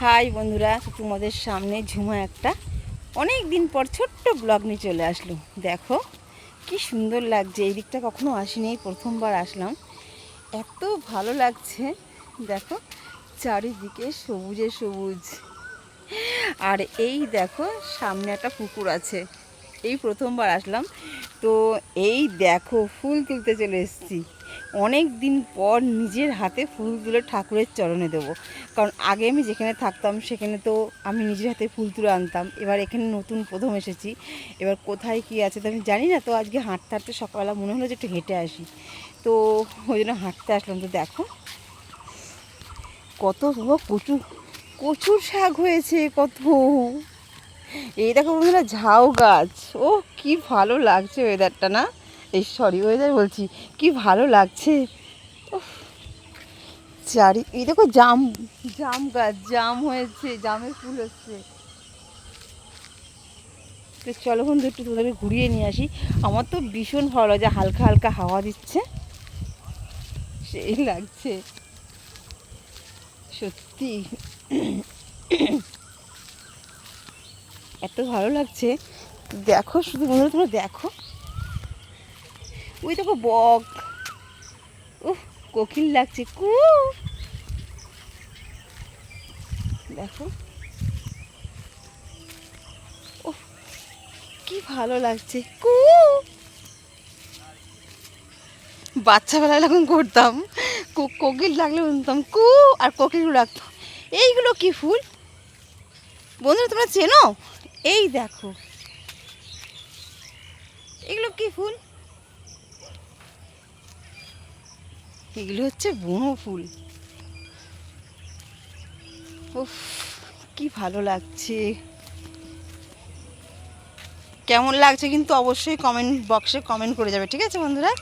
High বন্ধুরা, তোমাদের সামনে ঝুমা একটা অনেক দিন পর ছোট্ট ব্লগ নিয়ে চলে আসলো। দেখো, কি সুন্দর লাগছে। এই দিকটা কখনো আসিনি প্রথমবার আসলাম। এত ভালো লাগছে। দেখো, চারিদিকে সবুজে সবুজ। আর এই দেখো, সামনে একটা পুকুর আছে। এই প্রথমবার আসলাম। তো এই দেখো, ফুল তুলতে চলে এসেছি। অনেক দিন পর নিজের হাতে ফুল তুলে ঠাকুরের চরণে দেবো। কারণ আগে আমি যেখানে থাকতাম, সেখানে তো আমি নিজের হাতে ফুল তুলে আনতাম। এবার এখানে নতুন প্রথম এসেছি। এবার কোথায় কি আছে তো আমি জানি না। তো আজকে হাঁটতে হাঁটতে সকালবেলা মনে হলো যে একটু হেঁটে আসি। তো ওই জন্য হাঁটতে আসলাম। তো দেখো, কত প্রচুর প্রচুর শাক হয়েছে, কত। এই দেখো বন্ধুরা, ঝাউ গাছ। ও কি ভালো লাগছে ওয়েদারটা না? এই সরি ওয়েদার বলছি, কি ভালো লাগছে। চারি, এই দেখো জাম জাম গাছ, জাম হয়েছে জামের ফুল হচ্ছে। তো চলো বন্ধু, একটু তোদেরকে ঘুরিয়ে নিয়ে আসি। আমার তো ভীষণ ভালো লাগছে হালকা হালকা হাওয়া দিচ্ছে। সেই লাগছে। সত্যি। এত ভালো লাগছে। দেখো শুধু বন্ধুরা, তোমরা দেখো। ওই দেখো বক। উহ কোকিল লাগছে, কু। দেখো। কি ভালো লাগছে, কু। বাচ্চাবেলায় এরকম করতাম কোকিল লাগলে শুনতাম কু, আর কোকিলগুলো লাগতো এইগুলো কি ফুল? বন্ধুরা, তোমরা চেনো? এই দেখো। এগুলো কি ফুল? এগুলো হচ্ছে বুনো ফুল। উফ, কি ভালো লাগছে। কেমন লাগছে কিন্তু অবশ্যই কমেন্ট বক্সে কমেন্ট করে যাবে, ঠিক আছে বন্ধুরা?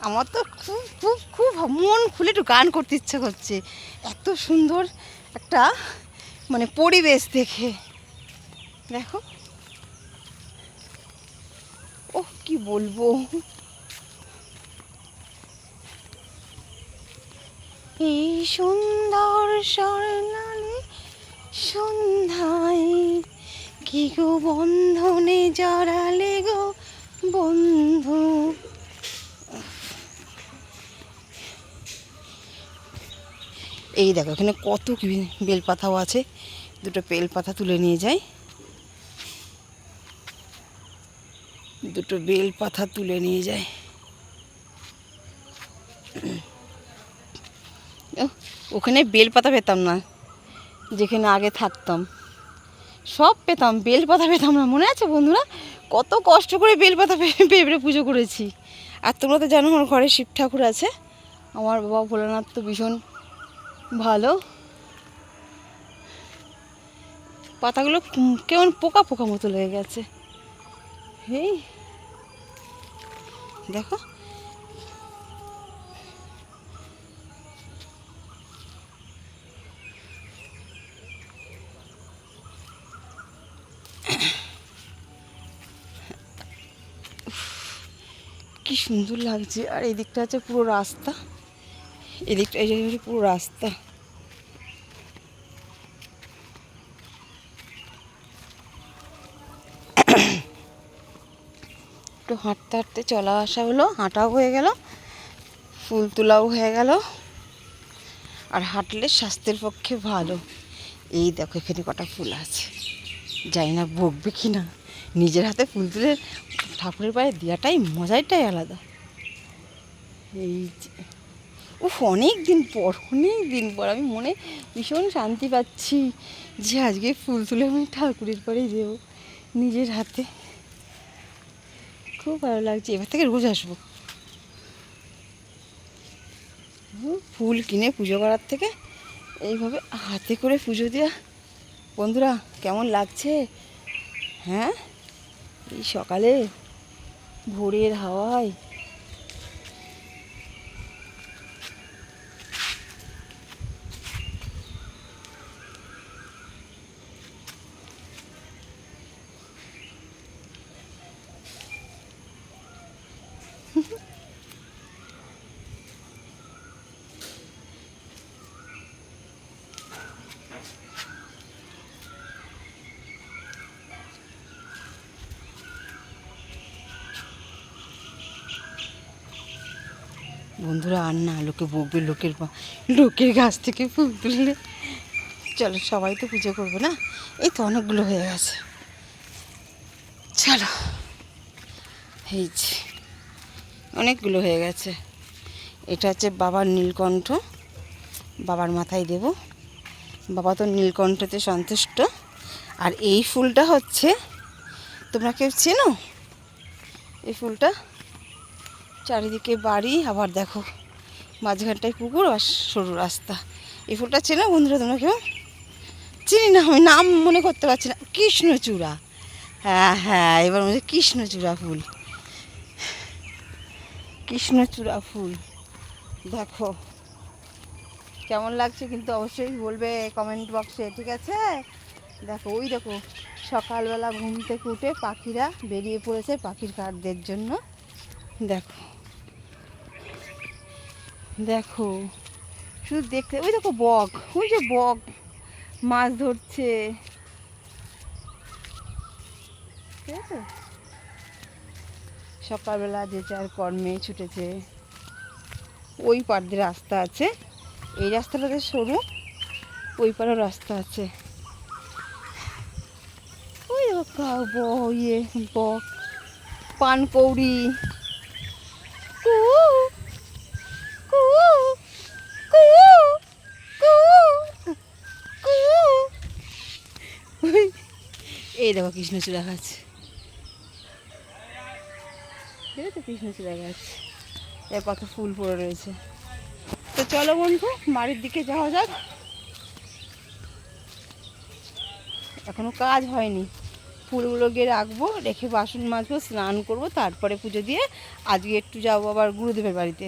আমার তো খুব খুব খুব মন খুলে একটু গান করতে ইচ্ছে করছে। এত সুন্দর একটা মানে পরিবেশ দেখে। দেখো। ও কি বলব? এই সুন্দর স্বর্ণালী সন্ধ্যায়। কি গো বন্ধনে জড়ালে গো বন্ধু। এই দেখো, এখানে কত কি বেলপাতাও আছে। দুটো বেলপাতা তুলে নিয়ে যাই। দুটো বেল পাতা তুলে নিয়ে যায় ওখানে বেল পাতা পেতাম না, যেখানে আগে থাকতাম। সব পেতাম বেল পাতা পেতাম না, মনে আছে বন্ধুরা? কত কষ্ট করে বেল পাতা পে- পেয়ে পেয়ে পুজো করেছি। আর তোমরা তো জানো, আমার ঘরে শিব ঠাকুর আছে। আমার বাবা ভোলানাথ তো ভীষণ ভালো। পাতাগুলো কেমন পোকা পোকা মতো লেগে গেছে। এই দেখো। কি সুন্দর লাগছে। আর এই দিকটা আছে পুরো রাস্তা। এদিকটা এই জায়গাটা পুরো রাস্তা। একটু হাঁটতে হাঁটতে চলা আসা হলো, হাঁটাও হয়ে গেল, ফুল তোলাও হয়ে গেল। আর হাঁটলে স্বাস্থ্যের পক্ষে ভালো। এই দেখো, এখানে কটা ফুল আছে। জানি না বকবে কি না নিজের হাতে ফুল তুলে ঠাকুরের পায়ে দেওয়াটাই মজাটাই আলাদা। এই উফ অনেক দিন পর অনেক দিন পর আমি মনে ভীষণ শান্তি পাচ্ছি যে আজকে ফুল তুলে আমি ঠাকুরের পাড়ে দেবো নিজের হাতে। খুব ভালো লাগছে, এবার থেকে রোজ আসব। ফুল কিনে পুজো করার থেকে এইভাবে হাতে করে পুজো দেওয়া বন্ধুরা, কেমন লাগছে? হ্যাঁ? এই সকালে ভোরের হাওয়ায় বন্ধুরা, আর না, লোকে বকবে, লোকের লোকের গাছ থেকে ফুল তুললে। চলো, সবাই তো পুজো করব না? এই তো অনেকগুলো হয়ে গেছে। চলো, এই যে, অনেকগুলো হয়ে গেছে। এটা হচ্ছে বাবার নীলকণ্ঠ। বাবার মাথায় দেব। বাবা তো নীলকণ্ঠতে সন্তুষ্ট। আর এই ফুলটা হচ্ছে, তোমরা কেউ চেনো? এই ফুলটা? চারিদিকে বাড়ি, আবার দেখো মাঝখানটায় পুকুর আর সরু রাস্তা। এই ফুলটা চেনো বন্ধুরা তোমরা কেউ? চিনি না, আমি নাম মনে করতে পারছি না। কৃষ্ণচূড়া। হ্যাঁ হ্যাঁ এবার মনে কৃষ্ণচূড়া ফুল। কৃষ্ণচূড়া ফুল। দেখো। কেমন লাগছে কিন্তু অবশ্যই বলবে কমেন্ট বক্সে ঠিক আছে? দেখো, ওই দেখো, সকালবেলা ঘুম থেকে উঠে পাখিরা বেরিয়ে পড়েছে পাখির কাঠদের জন্য। দেখো। দেখো, শুধু দেখতে ওই দেখো বক, ওই যে বক মাছ ধরছে। ঠিক আছে? সকালবেলা যে যার কর্মে ছুটেছে, ওই পার দিয়ে রাস্তা আছে। এই রাস্তাটাতে সরু, ওই পারেও রাস্তা আছে। ওই ইয়ে বক, পানকৌড়ি কু কু কু কু কু ওই, এই দেখো কৃষ্ণচূড়া গাছ। এই তো কৃষ্ণচূড়া গাছ। এর কত ফুল পড়ে রয়েছে। তো চলো বন্ধু, বাড়ির দিকে যাওয়া যাক। এখনও কাজ হয়নি। ফুলগুলো গিয়ে রাখব, রেখে বাসন মাজবো, স্নান করব, তারপরে পুজো দিয়ে আজকে একটু যাব আবার গুরুদেবের বাড়িতে।